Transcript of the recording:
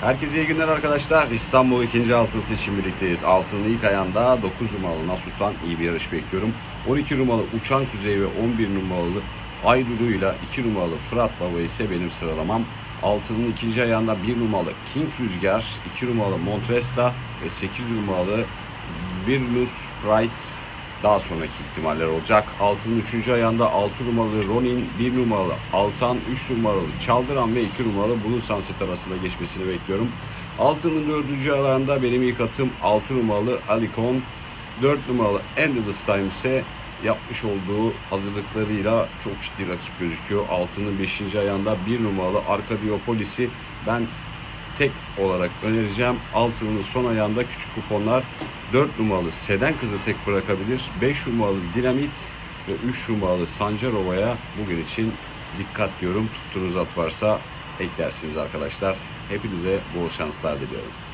Herkese iyi günler arkadaşlar. İstanbul 2. altın seçim birlikteyiz. Altının ilk ayağında 9 numaralı Nasut'tan iyi bir yarış bekliyorum. 12 numaralı Uçan Kuzey ve 11 numaralı Ayduru ile 2 numaralı Fırat Baba ise benim sıralamam. Altının ikinci ayağında 1 numaralı King Rüzgar, 2 numaralı Montresta ve 8 numaralı Virnus Bright daha sonraki ihtimaller olacak. Altının 3. ayağında 6 numaralı Ronin, 1 numaralı Altan, 3 numaralı Çaldıran ve 2 numaralı Blue Sunset arasında geçmesini bekliyorum. Altının 4. ayağında benim ilk atım 6 numaralı Alicon, 4 numaralı Endless Time ise yapmış olduğu hazırlıklarıyla çok ciddi rakip gözüküyor. Altının 5. ayağında 1 numaralı Arkadiopolis'i ben tek olarak önereceğim. Altının son ayağında küçük kuponlar 4 numaralı Seden Kızı tek bırakabilir. 5 numaralı Dinamit ve 3 numaralı Sancarova'ya bugün için dikkat diyorum. Tuttuğunuz at varsa eklersiniz arkadaşlar. Hepinize bol şanslar diliyorum.